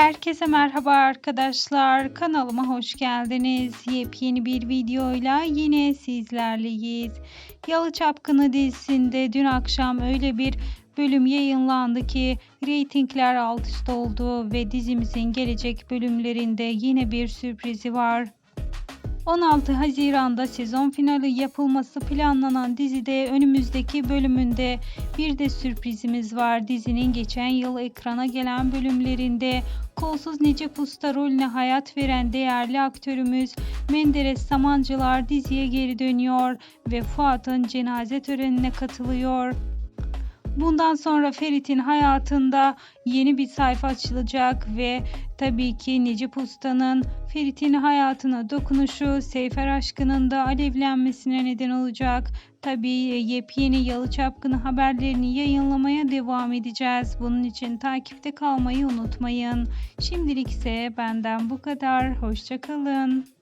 Herkese merhaba arkadaşlar. Kanalıma hoş geldiniz. Yepyeni bir videoyla yine sizlerleyiz. Yalı Çapkını dizisinde dün akşam öyle bir bölüm yayınlandı ki reytingler alt üst oldu ve dizimizin gelecek bölümlerinde yine bir sürprizi var. 16 Haziran'da sezon finali yapılması planlanan dizide önümüzdeki bölümünde bir de sürprizimiz var. Dizinin geçen yıl ekrana gelen bölümlerinde kolsuz Necip Usta rolüne hayat veren değerli aktörümüz Menderes Samancılar diziye geri dönüyor ve Fuat'ın cenaze törenine katılıyor. Bundan sonra Ferit'in hayatında yeni bir sayfa açılacak ve tabii ki Necip Usta'nın Ferit'in hayatına dokunuşu Seyfer aşkının da alevlenmesine neden olacak. Tabii yepyeni Yalı Çapkını haberlerini yayınlamaya devam edeceğiz. Bunun için takipte kalmayı unutmayın. Şimdilik ise benden bu kadar. Hoşçakalın.